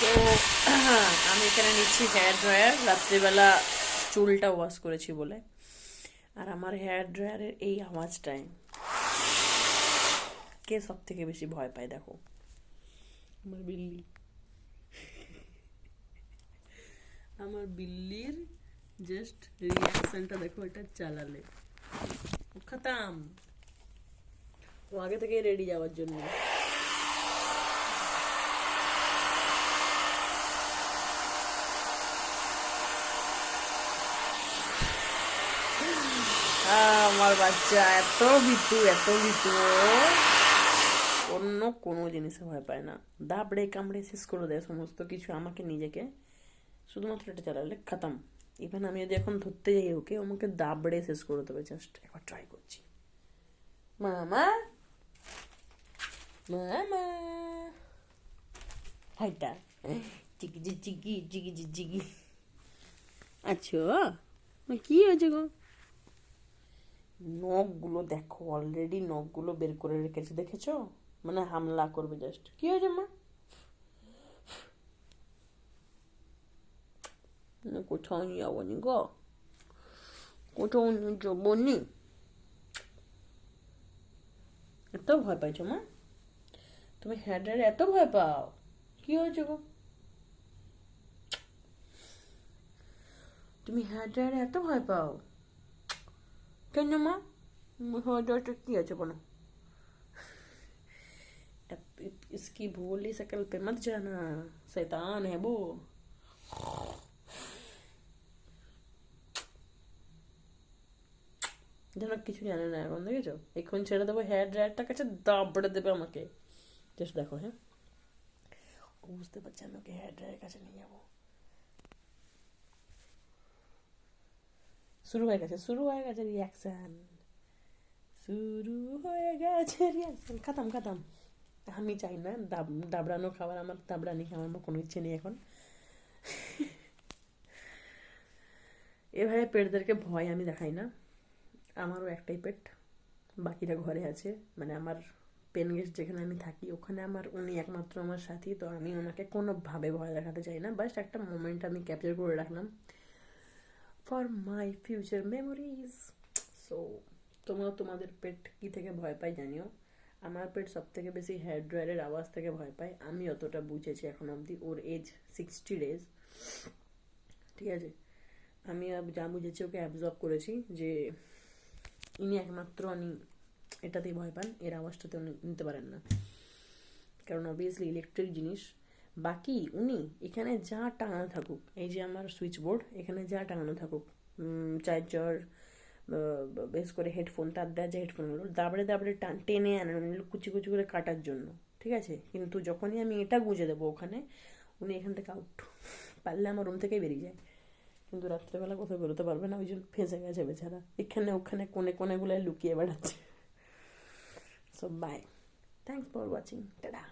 তো, আমি এখানে নিচ্ছি হেয়ার ড্রায়ার রাত্রিবেলা চুলটা ওয়াশ করেছি বলে। আর আমার হেয়ার ড্রায়ারের এই আওয়াজটায় কে সব থেকে বেশি ভয় পায়, দেখো। আমার বিল্লি। আমার বিল্লির জাস্ট রিয়াকশনটা দেখো, এটা চালালে। খতাম। ও আগে থেকেই রেডি যাওয়ার জন্য। আমার বাচ্চা, এত ভীতু এত ভীতু। অন্য কোনো জিনিসে ভয় পায় না। দাবড়ে কামড়ে শেষ করে দেয় সমস্ত কিছু আমাকে, নিজেকে। শুধুমাত্র এটা চালালে খাতাম। ইভেন আমি যদি এখন ধরতে যাই ওকে আমাকে দাবড়ে শেষ করে দেবে। জাস্ট একবার ট্রাই করছি। মামা! মামা! হাইটা। চিকি চিকি চিকি চিকি। আচ্ছা কি হয়েছে গো? নখগুলো দেখো অলরেডি নখগুলো বের করে রেখেছে, দেখেছ? মানে হামলা করবে জাস্ট কি হয়েছে, মা? না কোথাও নিয়ে যাবনি গো? কোথাও নিয়ে যাবনি? এত ভয় পাইছো, মা? তুমি হ্যাডারে এত ভয় পাও? কি হয়েছে গো? তুমি হ্যাডারে এত ভয় পাও? কেন মা হ্যাডারটা কি আছে বলো अब इसकी भोली शकल पे मत जाना शैतान है वो যেন কিছু জানে না এখন দেখেছো এখন ছেড়ে দেবো হেয়ার ড্রায়ারটার কাছে দাবড়ে দেবে আমাকে জাস্ট দেখো হ্যাঁ ও বুঝতে পারছে আমি ওকে হেয়ার ড্রায়ারের কাছে নিয়ে যাবো শুরু হয়ে গেছে, শুরু হয়ে গেছে রিয়াকশন শুরু হয়ে গেছে রিয়াকশন খাতাম খাতাম। আমি চাই না, দাব- দাবড়ানো খাবার আমার, দাবড়ানি খাওয়ার আমার কোনো ইচ্ছে নেই এখন। এভাবে পেটদেরকে ভয় আমি দেখাই না। আমারও একটাই পেট, বাকিরা ঘরে আছে। মানে আমার পেন গেস্ট যেখানে আমি থাকি, ওখানে আমার উনি একমাত্র আমার সাথী, তো আমি ওনাকে কোনোভাবে ভয় দেখাতে চাই না। বাস একটা মোমেন্ট আমি ক্যাপচার করে রাখলাম। For my future memories so তোমরা তোমাদের পেট কি থেকে ভয় পাই জানিও? আমার পেট সব থেকে বেশি হেয়ার ড্রায়ারের আওয়াজ থেকে ভয় পায়। আমি অতটা বুঝেছি এখন অবধি ওর এজ সিক্সটি ডেজ ঠিক আছে? আমি যা বুঝেছি ওকে অ্যাবজর্ব করেছি যে ইনি একমাত্র উনি এটাতেই ভয় পান, এর আওয়াজটাতে উনি নিতে পারেন না। কারণ অবভিয়াসলি ইলেকট্রিক জিনিস বাকি উনি, এখানে যা টাঙানো থাকুক, এই যে আমার সুইচ বোর্ড এখানে যা টাঙানো থাকুক চার্জার বেশ করে হেডফোন তার দেওয়া যে হেডফোনগুলো দাবড়ে দাবড়ে টান আনেন কুচি কুচি করে কাটার জন্য, ঠিক আছে? কিন্তু যখনই আমি এটা গুঁজে দেবো ওখানে, উনি এখান থেকে আউট পারলে আমার রুম থেকেই বেরিয়ে যায়। কিন্তু রাত্রেবেলা কোথাও বেরোতে পারবে না, ওই জন্য ফেঁসে গেছে বেচারা। এখানে ওখানে কোনে কোনেগুলো লুকিয়ে বেড়াচ্ছে। So bye thanks for watching tata